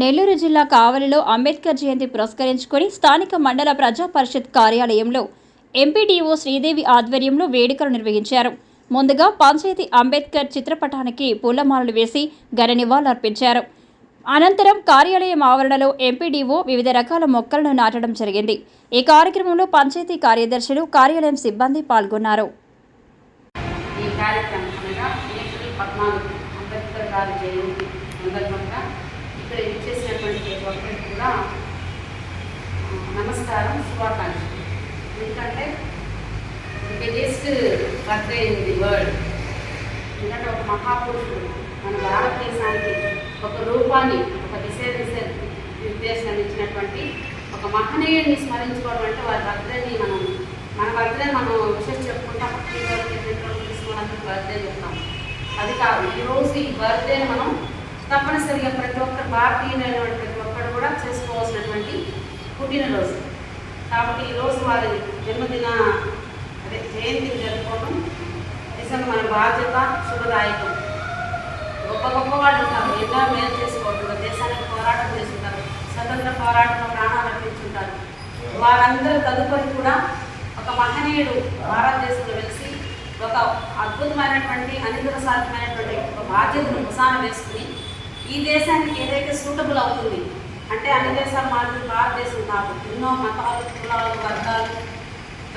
నెల్లూరు జిల్లా కావలిలో అంబేద్కర్ జయంతి పురస్కరించుకొని స్థానిక మండల ప్రజా పరిషత్ కార్యాలయంలో ఎంపీడీఓ శ్రీదేవి ఆధ్వర్యంలో వేడుకలు నిర్వహించారు. ముందుగా పంచాయతీ అంబేద్కర్ చిత్రపటానికి పూలమాలలు వేసి ఘన నివాళులర్పించారు. అనంతరం కార్యాలయం ఆవరణలో ఎంపీడీఓ వివిధ రకాల మొక్కలను నాటడం జరిగింది. ఈ కార్యక్రమంలో పంచాయతీ కార్యదర్శులు కార్యాలయం సిబ్బంది పాల్గొన్నారు. ఈ ఇక్కడ ఇచ్చేసినటువంటి ప్రతి ఒక్కరికి కూడా నమస్కారం శుభాకాంక్షలు. ఎందుకంటే biggest birthday in the world ఎందుకంటే ఒక మహాపురుషుడు మన భారతదేశానికి ఒక రూపాన్ని ఒక దిశ దిశ నిర్దేశాన్ని ఇచ్చినటువంటి ఒక మహనీయుడిని స్మరించుకోవడం అంటే వారి బర్త్డేని మనం మన బర్త్డే మనం విషయం చెప్పుకుంటాం తీసుకోవడానికి బర్త్డే చెప్తాం. అది కాదు ఈరోజు ఈ బర్త్డేని మనం తప్పనిసరిగా ప్రతి ఒక్కరు భారతీయులైనటువంటి ప్రతి ఒక్కరు కూడా చేసుకోవాల్సినటువంటి పుట్టినరోజు. కాబట్టి ఈరోజు వారి జన్మదిన అదే జయంతిని జరుపుకోవడం నిజంగా మన బాధ్యత శుభదాయకం. గొప్ప గొప్ప వాళ్ళు ఉంటారు. ఎన్నో మేలు చేసుకోవడం దేశానికి పోరాటం చేస్తుంటారు. స్వతంత్ర పోరాటంలో ప్రాణాలు అర్పించుంటారు. వారందరూ తదుపరి కూడా ఒక మహనీయుడు భారతదేశంలో వెలిసి ఒక అద్భుతమైనటువంటి అనిద్ర సాధ్యమైనటువంటి ఒక బాధ్యతను ముసాన వేసుకుని ఈ దేశానికి ఏదైతే సూటబుల్ అవుతుంది అంటే అన్ని దేశాలు మాత్రం భారతదేశం కాదు ఎన్నో మతాలు కులాలు వర్గాలు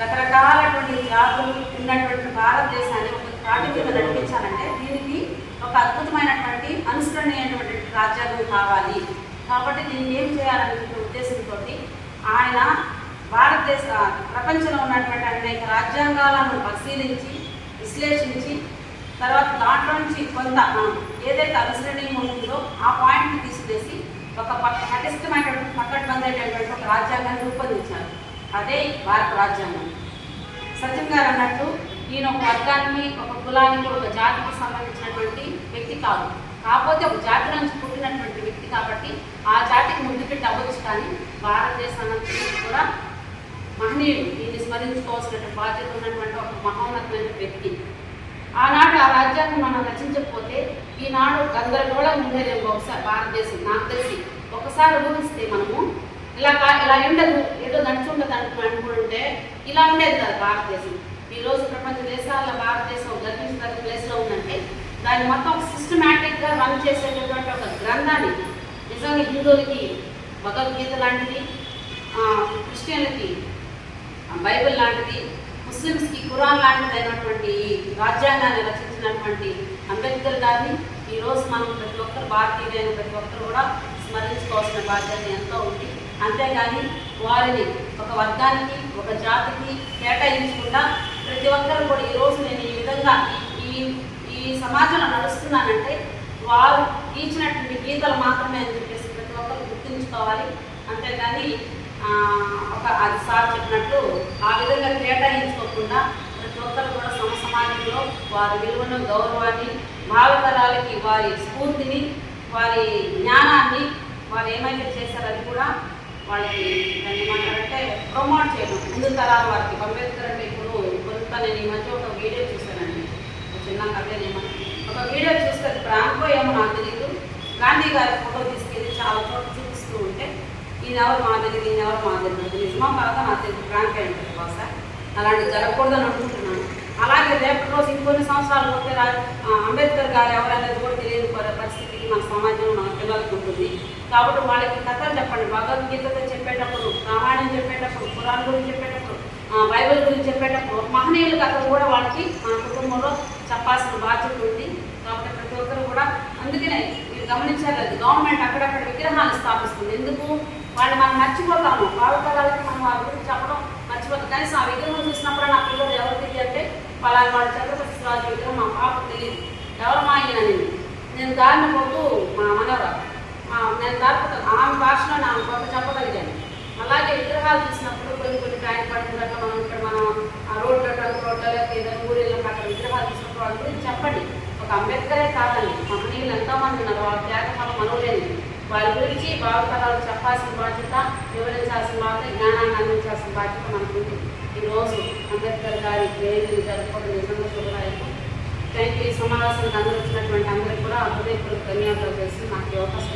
రకరకాలటువంటి యాదులు ఉన్నటువంటి భారతదేశాన్ని ఒక తాటి మీద నడిపించాలంటే దీనికి ఒక అద్భుతమైనటువంటి అనుసరణీయమైనటువంటి రాజ్యాంగం కావాలి. కాబట్టి దీన్ని ఏం చేయాలనే ఉద్దేశంతో ఆయన భారతదేశ ప్రపంచంలో ఉన్నటువంటి అనేక రాజ్యాంగాలను పరిశీలించి విశ్లేషించి తర్వాత దాంట్లో నుంచి కొంత మనం ఏదైతే అనుసరణీయం ఉంటుందో ఆ పాయింట్ని తీసివేసి ఒక పటిష్టమైన పటిష్టమైనటువంటి ఒక రాజ్యాంగాన్ని రూపొందించారు. అదే భారత రాజ్యాంగం. సచిన్ గారు అన్నట్టు ఈయన ఒక వర్గానికి ఒక కులానికి ఒక జాతికి సంబంధించినటువంటి వ్యక్తి కాదు. కాకపోతే ఒక జాతి నుంచి పుట్టినటువంటి వ్యక్తి కాబట్టి ఆ జాతికి ముందు పెట్టి అవ్వచ్చు కానీ భారతదేశానికి కూడా మహనీయుడు. దీన్ని స్మరించుకోవాల్సినటువంటి బాధ్యత ఉన్నటువంటి ఒక మహోన్నతమైన వ్యక్తి. ఆనాడు ఆ రాజ్యాంగం మనం రచించకపోతే ఈనాడు గందరగోళం ఉండేదేమో ఒకసారి భారతదేశం. నాకు తెలిసి ఒకసారి ఊహిస్తే మనము ఇలా ఇలా ఉండదు ఏదో నడుచుండదు అనుకు అనుకుంటే ఇలా ఉండేది కదా భారతదేశం. ఈ రోజు ప్రపంచ దేశాల భారతదేశం గర్వించిన ప్లేస్లో ఉందంటే దాన్ని మొత్తం ఒక సిస్టమేటిక్గా రన్ చేసేటటువంటి ఒక గ్రంథాన్ని నిజంగా హిందువులకి భగవద్గీత లాంటిది క్రిస్టియన్లకి బైబిల్ లాంటిది ముస్లిమ్స్కి ఖురాన్ లాంటిది ఈ రాజ్యాంగాన్ని రచించినటువంటి అంబేద్కర్ గారిని ఈరోజు మనం ప్రతి ఒక్కరు భారతీయులైన ప్రతి ఒక్కరు కూడా స్మరించుకోవాల్సిన బాధ్యత ఎంతో ఉంది. అంతేగాని వారిని ఒక వర్గానికి ఒక జాతికి కేటాయించకుండా ప్రతి ఒక్కరు కూడా ఈరోజు నేను ఈ విధంగా ఈ ఈ సమాజంలో నడుస్తున్నానంటే వారు గీచినటువంటి గీతలు మాత్రమే అని చెప్పేసి ప్రతి ఒక్కరు గుర్తుంచుకోవాలి. అంతేగాని ఒక అది సార్ చెప్పినట్టు కేటాయించుకోకుండా ప్రతి ఒక్కరు కూడా సమ సమాజంలో వారి విలువను గౌరవాన్ని భావితరాలకి వారి స్ఫూర్తిని వారి జ్ఞానాన్ని వారు ఏమైతే చేశారని కూడా వాళ్ళకి దాన్ని ఏమంటారంటే ప్రమోట్ చేయడం. ముందు తరాల వారికి అంబేద్కర్ అంటే ఇప్పుడు కొంత నేను ఈ మధ్య ఒక వీడియో చూశానండి. ఒక చిన్న కథ ఏమన్నా ఒక వీడియో చూస్తే అది ప్రాంకో ఏమో నాకు తెలియదు గాంధీ గారి ఫోటో తీసుకెళ్ళి చాలా చోట్ల చూపిస్తూ ఉంటే ఈయన ఎవరు మా దగ్గర ఈయన ఎవరు మా దగ్గర? నిజమా కాదా నాకు తెలియదు ప్రాంక్ అయి బహుశా అలాంటివి జరగకూడదని అనుకుంటున్నాను. అలాగే రేపటి రోజు ఇంకొన్ని సంవత్సరాలు పోతే అంబేద్కర్ గారు ఎవరనేది కూడా తెలియని పరిస్థితికి మన సమాజంలో మన పిల్లలకు ఉంటుంది. కాబట్టి వాళ్ళకి కథలు చెప్పండి. భగవద్గీతతో చెప్పేటప్పుడు రామాయణం చెప్పేటప్పుడు పురాణం గురించి చెప్పేటప్పుడు బైబిల్ గురించి చెప్పేటప్పుడు మహనీయుల కథలు కూడా వాళ్ళకి మన కుటుంబంలో చెప్పాల్సిన బాధ్యత ఉంది. కాబట్టి ప్రతి ఒక్కరు కూడా అందుకనే మీరు గమనించాలి అది గవర్నమెంట్ అక్కడక్కడ విగ్రహాలు స్థాపిస్తుంది. ఎందుకు? వాళ్ళు మనం మర్చిపోతాము. భావితరాలకి మనం వాళ్ళ గురించి చెప్పడం మర్చిపోతాం కనీసం ఆ విగ్రహం చూసినప్పుడు నా పిల్లలు ఎవరు తెలియంటే అంటే వాళ్ళ వాళ్ళ రాజు విగ్రహం మా పాపకు తెలియదు. ఎవరు మా ఆయన నేను దారిని పోతూ మా మనవరాలు. నేను దారిపోతాను ఆమె భాషలో నా కొంత చెప్పగలిగాను. అలాగే విగ్రహాలు చూసినప్పుడు కొన్ని కొన్ని కాయలు పడుతున్నట్టు మనం ఇక్కడ మనం ఆ రోడ్లో ట్రంక్ రోడ్లో ఏదైనా ఊరిలో అక్కడ విగ్రహాలు చూసినప్పుడు వాళ్ళ గురించి చెప్పండి. ఒక అంబేద్కరే కాదండి మహనీయులు ఎంతోమంది ఉన్నారు వాళ్ళ త్యాగఫలం మనవలేని వారి గురించి భావపదాలు చెప్పాల్సిన బాధ్యత వివరించాల్సిన బాధ్యత జ్ఞానాన్ని అందించాల్సిన బాధ్యత మనకుంది. ఈరోజు అంబేద్కర్ గారి జయంతిని జరుపుకోవడం నిజంగా శుభదాయకం. థ్యాంక్ యూ ఈ సమావేశానికి అందరూ వచ్చినటువంటి అందరికీ కూడా హృదయపూర్వక ధన్యవాదాలు చేసి నాకు అవకాశం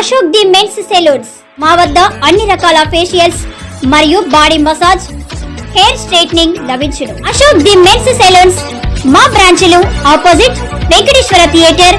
అశోక్ ది మెన్స్ సెలూన్స్. మా వద్ద అన్ని రకాల ఫేషియల్స్ మరియు బాడీ మసాజ్ హెయిర్ స్ట్రైట్నింగ్ లభించును. Ashok the men's salons. మా బ్రాంచ్లు opposite Venkateswara theatre